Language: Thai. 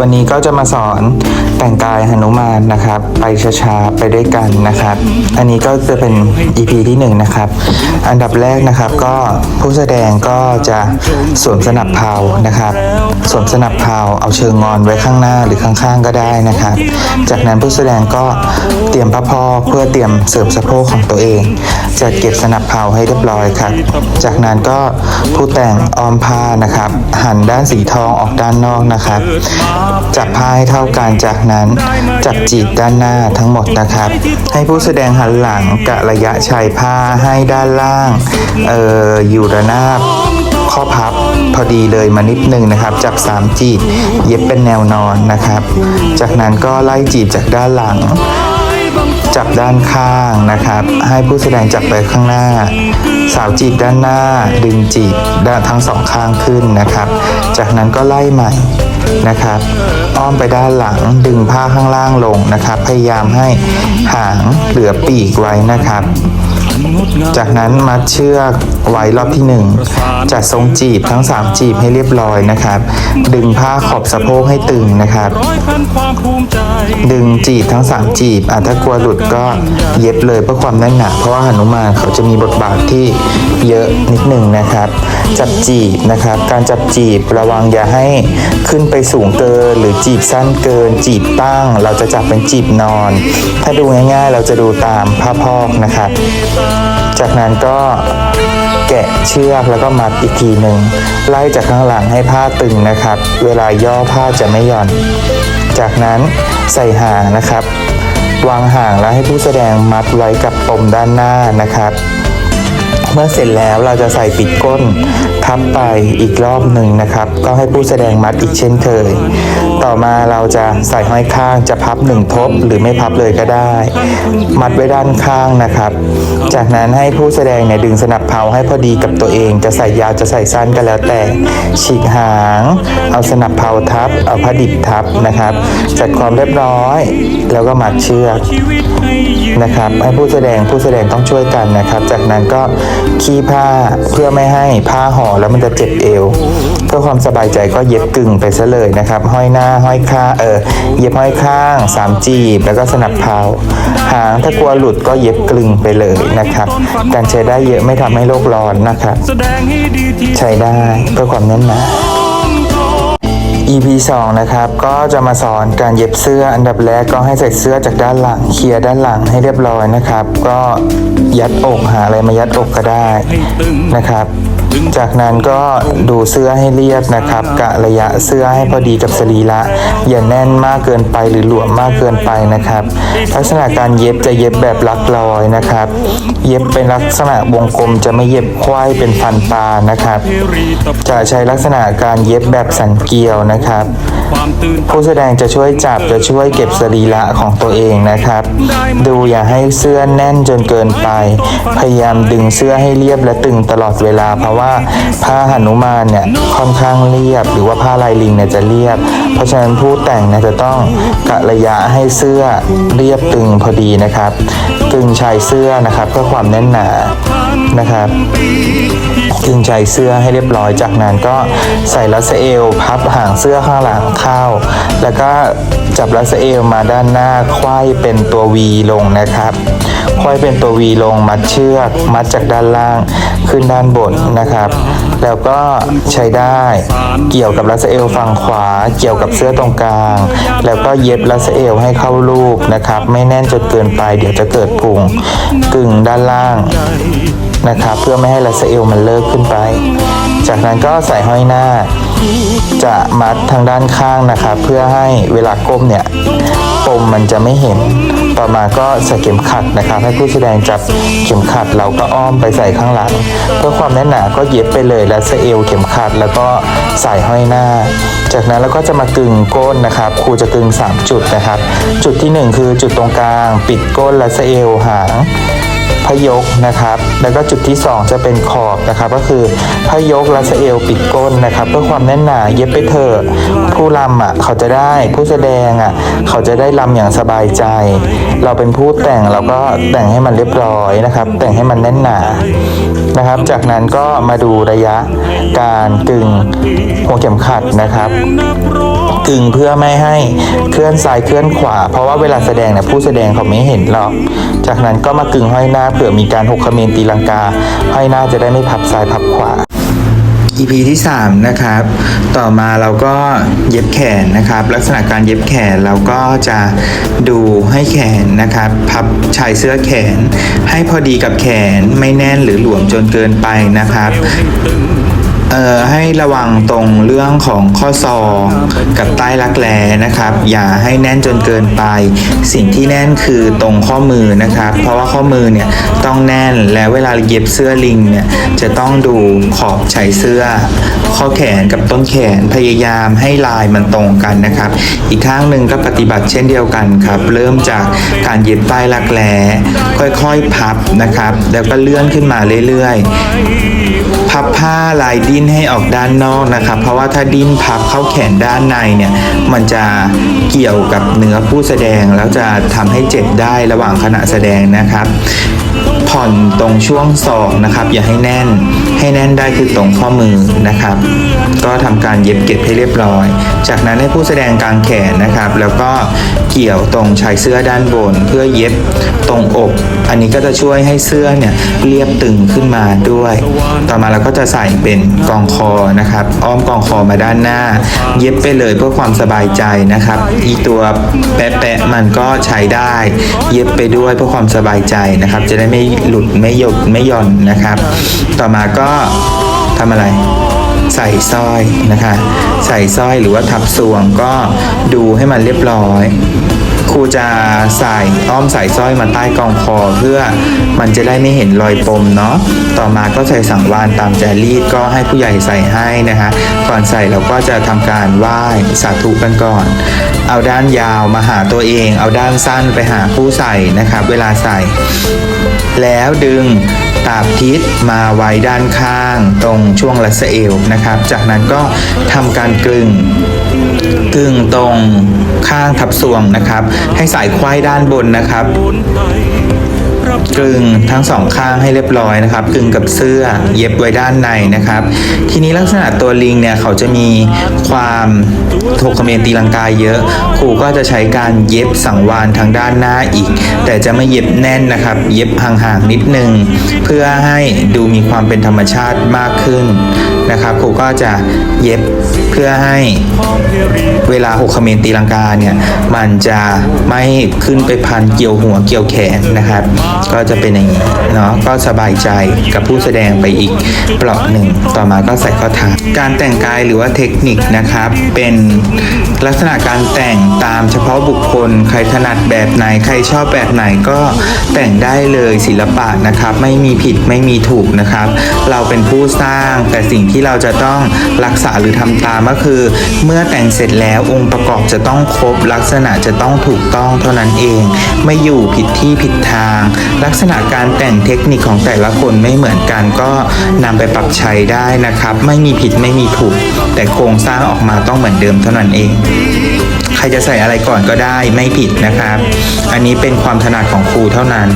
วันนี้ก็จะมาสอนแต่งกายหนุมานนะครับ ไปช้าๆไปด้วยกันนะครับ อันนี้ก็จะเป็น EP ที่หนึ่งนะครับ อันดับแรกนะครับก็ผู้แสดงก็จะสวมสนับเผานะครับสวมสนับเผาเอาเชิงงอนไว้ข้างหน้าหรือข้างๆก็ได้นะครับ จากนั้นผู้แสดงก็เตรียมพระพอกเพื่อเตรียมเสริมสะโพกของตัวเองจัดเก็บสนับเผาให้เรียบร้อยครับ จากนั้นก็ผู้แต่งออมผ้านะครับ หันด้านสีทองออกด้านนอกนะครับจับผ้าให้เท่ากันจากนั้น จับจีบด้านหน้าทั้งหมดนะครับ ให้ผู้แสดงหันหลังกะระยะชายผ้าให้ด้านล่างเอ่ออยู่ระนาบข้อพับพอดีเลยมานิดนึงนะครับ จับสามจีบเย็บเป็นแนวนอนนะครับ จากนั้นก็ไล่จีบจากด้านหลัง จับด้านข้างนะครับ ให้ผู้แสดงจับไปข้างหน้า สาวจีบด้านหน้า ดึงจีบด้านทั้งสองข้างขึ้นนะครับ จากนั้นก็ไล่ใหม่ นะครับ อ้อมไปด้านหลังดึงผ้าข้างล่างลงนะครับ พยายามให้หางเหลือปีกไว้นะครับ จากนั้นมัดเชือกไว้รอบที่หนึ่งจัดทรงจีบทั้ง 3 จีบให้เรียบร้อยนะครับ ดึงผ้าขอบสะโพกให้ตึงนะครับ ดึงจีบทั้ง 3 จีบอะถ้ากลัวหลุดก็เย็บเลยเพื่อความแน่นหนาเพราะว่าหนุมานเขาจะมีบทบาทที่เยอะนิดหนึ่งนะครับ จับจีบนะครับ การจับจีบระวังอย่าให้ขึ้นไปสูงเกิน หรือจีบสั้นเกิน จีบตั้ง เราจะจับเป็นจีบนอน ถ้าดูง่ายๆ เราจะดูตามผ้าพอกนะครับจากนั้นก็แกะเชือกแล้วก็มัดอีกทีหนึ่งไล่จากข้างหลังให้ผ้าตึงนะครับ เวลาย่อผ้าจะไม่หย่อน จากนั้นใส่หางนะครับ วางห่างแล้วให้ผู้แสดงมัดไว้กับปมด้านหน้านะครับ เมื่อเสร็จแล้วเราจะใส่ปิดก้นทับไปอีกรอบหนึ่งนะครับ ก็ให้ผู้แสดงมัดอีกเช่นเคย ต่อมาเราจะใส่ห้อยข้างจะพับหนึ่งทบหรือไม่พับเลยก็ได้ มัดไว้ด้านข้างนะครับ จากนั้นให้ผู้แสดงเนี่ยดึงสนับเผาให้พอดีกับตัวเอง จะใส่ยาวจะใส่สั้นก็แล้วแต่ฉีกหาง เอาสนับเผาทับ เอาผ้าดิบทับนะครับ จัดความเรียบร้อย แล้วก็มัดเชือก นะครับให้ผู้แสดงผู้แสดงต้องช่วยกันนะครับ จากนั้นก็ขี้ผ้าเพื่อไม่ให้ผ้าห่อแล้วมันจะเจ็บเอว เพื่อความสบายใจก็เย็บกึ่งไปซะเลยนะครับ ห้อยหน้าห้อยข้าเออเย็บห้อยข้างสามจีบแล้วก็สนับเผาหางถ้ากลัวหลุดก็เย็บกลึงไปเลยนะครับ การใช้ได้เยอะไม่ทำให้โลกร้อนนะครับให้ดีที่ใช้ได้เพื่อความแน่นหนา EP 2 นะครับ ก็จะมาสอนการเย็บเสื้ออันดับแรกก็ให้ใส่เสื้อจากด้านหลังเคลียร์ด้านหลังให้เรียบร้อยนะครับ ก็ยัดอกหาอะไรมายัดอกก็ได้นะครับ จากนั้นก็ดูเสื้อให้เรียบนะครับ กะระยะเสื้อให้พอดีกับสรีระอย่าแน่นมากเกินไปหรือหลวมมากเกินไปนะครับลักษณะการเย็บจะเย็บแบบลักลอยนะครับ เย็บเป็นลักษณะวงกลมจะไม่เย็บควายเป็นฟันปลานะครับ จะใช้ลักษณะการเย็บแบบสันเกียวนะครับ ผู้แสดงจะช่วยจับจะช่วยเก็บสรีระของตัวเองนะครับ ดูอย่าให้เสื้อแน่นจนเกินไป พยายามดึงเสื้อให้เรียบและตึงตลอดเวลาเพราะว่าผ้าหนุมานเนี่ยค่อนข้างเรียบ หรือว่าผ้าลายลิงเนี่ยจะเรียบ เพราะฉะนั้นผู้แต่งเนี่ยจะต้องกะระยะให้เสื้อเรียบตึงพอดีนะครับ ตึงชายเสื้อนะครับเพื่อความแน่นหนา นะครับกึงใจเสื้อให้เรียบร้อยจากนั้นก็ใส่ลัสเอลพับหางเสื้อข้างหลังเข้า แล้วก็จับลัสเอลมาด้านหน้าคว้ายเป็นตัว V ลงนะครับคว้ายเป็นตัว V ลงมัดเชือก มัดจากด้านล่างขึ้นด้านบนนะครับ แล้วก็ใช้ได้เกี่ยวกับลัสเอลฝั่งขวา เกี่ยวกับเสื้อตรงกลาง แล้วก็เย็บลัสเอลให้เข้ารูปนะครับ ไม่แน่นจนเกินไปเดี๋ยวจะเกิดพุงกึ่งด้านล่างนะครับเพื่อไม่ให้ลาซาเอลมันเลิกขึ้นไป จากนั้นก็ใส่ห้อยหน้า จะมัดทางด้านข้างนะครับเพื่อให้เวลาก้มเนี่ยปมมันจะไม่เห็น ต่อมาก็ใส่เข็มขัดนะครับ ให้ผู้แสดงจับเข็มขัดเราก็อ้อมไปใส่ข้างหลัง เพื่อความแน่นหนาก็เย็บไปเลยลาซาเอลเข็มขัดแล้วก็ใส่ห้อยหน้า จากนั้นเราก็จะมากึงก้นนะครับครูจะกึงสามจุดนะครับ จุดที่หนึ่งคือจุดตรงกลาง ปิดก้นลาซาเอลหาง พยกนะครับ แล้วก็จุดที่ 2 จะเป็นขอบนะครับ ก็คือพยกลัสเอลปิดก้นนะครับ เพื่อความแน่นหนาเย็บไปเถอะผู้ลำอะเขาจะได้ผู้แสดงอะเขาจะได้ลำอย่างสบายใจ เราเป็นผู้แต่งเราก็แต่งให้มันเรียบร้อยนะครับ แต่งให้มันแน่นหนานะครับ จากนั้นก็มาดูระยะการกึงหัวเข็มขัดนะครับ กร้องกึงเพื่อไม่ให้เคลื่อนซ้ายเคลื่อนขวา เพราะว่าเวลาแสดงเนี่ยผู้แสดงเขาไม่เห็นหรอก จากนั้นก็มากึงห้อยหน้าเผื่อมีการหกเขมรตีลังกา ห้อยหน้าจะได้ไม่พับซ้ายพับขวา EP ที่ 3 นะครับ ต่อมาเราก็เย็บแขนนะครับ ลักษณะการเย็บแขนเราก็จะดูให้แขนนะครับ พับชายเสื้อแขน ให้พอดีกับแขนไม่แน่นหรือหลวมจนเกินไปนะครับ เอ่อให้ระวังตรงเรื่องของข้อศอกกับใต้รักแร้นะครับ อย่าให้แน่นจนเกินไป สิ่งที่แน่นคือตรงข้อมือนะครับ เพราะว่าข้อมือเนี่ยต้องแน่นและเวลาเย็บเสื้อลิงเนี่ยจะต้องดูขอบชายเสื้อ ข้อแขนกับต้นแขนพยายามให้ลายมันตรงกันนะครับ อีกข้างหนึ่งก็ปฏิบัติเช่นเดียวกันครับ เริ่มจากการเย็บใต้รักแร้ค่อยๆพับนะครับ แล้วก็เลื่อนขึ้นมาเรื่อยๆ พับผ้าลายดิ้นให้ออกด้านนอกนะครับ เพราะว่าถ้าดิ้นพับเข้าแขนด้านในเนี่ยมันจะเกี่ยวกับเนื้อผู้แสดงแล้วจะทำให้เจ็บได้ระหว่างขณะแสดงนะครับ ผ่อนตรงช่วงศอกนะครับ อย่าให้แน่นให้แน่นได้คือตรงข้อมือนะครับ ก็ทำการเย็บเก็บให้เรียบร้อย จากนั้นให้ผู้แสดงกางแขนนะครับ แล้วก็เกี่ยวตรงชายเสื้อด้านบน เพื่อเย็บตรงอก อันนี้ก็จะช่วยให้เสื้อเนี่ยเรียบตึงขึ้นมาด้วย ต่อมาเราก็จะใส่เป็นกองคอนะครับ อ้อมกองคอมาด้านหน้า เย็บไปเลยเพื่อความสบายใจนะครับ อีตัวแปะๆมันก็ใช้ได้ เย็บไปด้วยเพื่อความสบายใจนะครับ จะได้ไม่หลุดไม่หยดไม่ย่อนนะครับ ต่อมาก็ทำอะไรใส่สร้อยนะคะ ใส่สร้อยหรือว่าทับสวงก็ดูให้มันเรียบร้อย รูจะใส่อ้อมใส่สร้อยมาใต้กองคอเพื่อมันจะได้ไม่เห็นรอยปมเนาะต่อมาก็ใส่สังวานตามแจรีดก็ให้ผู้ใหญ่ใส่ให้นะคะ ก่อนใส่เราก็จะทำการไหว้สาธุกันก่อน เอาด้านยาวมาหาตัวเอง เอาด้านสั้นไปหาผู้ใส่นะครับ เวลาใส่ แล้วดึงตาบทิศมาไว้ด้านข้างตรงช่วงรัสเอวนะครับ จากนั้นก็ทำการกลึงกึ่งตรง ข้างทับสวงนะครับ ให้สายควายด้านบนนะครับบนไทยรับ กลึงทั้งสองข้างให้เรียบร้อยนะครับกึ่งกับเสื้อเย็บไว้ด้านในนะครับ ทีนี้ลักษณะตัวลิงเนี่ยเขาจะมีความโทคเมนตีลังกายเยอะ ครูก็จะใช้การเย็บสังวานทางด้านหน้าอีก แต่จะไม่เย็บแน่นนะครับ เย็บห่างๆนิดนึง เพื่อให้ดูมีความเป็นธรรมชาติมากขึ้นนะครับ ครูก็จะเย็บเพื่อให้เวลาหกเขมรตีลังกาเนี่ยมันจะไม่ขึ้นไปพันเกี่ยวหัวเกี่ยวแขนนะครับก็จะเป็นอย่างนี้เนาะก็สบายใจกับผู้แสดงไปอีกเปลาะหนึ่ง ต่อมาก็ใส่ข้อเท้าการแต่งกายหรือว่าเทคนิคนะครับ เป็นลักษณะการแต่งตามเฉพาะบุคคล ใครถนัดแบบไหนใครชอบแบบไหนก็แต่งได้เลยศิลปะนะครับ ไม่มีผิดไม่มีถูกนะครับ เราเป็นผู้สร้าง แต่สิ่งที่เราจะต้องรักษาหรือทำตามก็คือ เมื่อแต่งเสร็จแล้วองค์ประกอบจะต้องครบลักษณะจะต้องถูกต้องเท่านั้นเอง ไม่อยู่ผิดที่ผิดทางลักษณะการแต่งเทคนิคของแต่ละคนไม่เหมือนกันก็นำไปปรับใช้ได้นะครับ ไม่มีผิดไม่มีถูก แต่โครงสร้างออกมาต้องเหมือนเดิมเท่านั้นเอง ใครจะใส่อะไรก่อนก็ได้ไม่ผิดนะครับ อันนี้เป็นความถนัดของครูเท่านั้น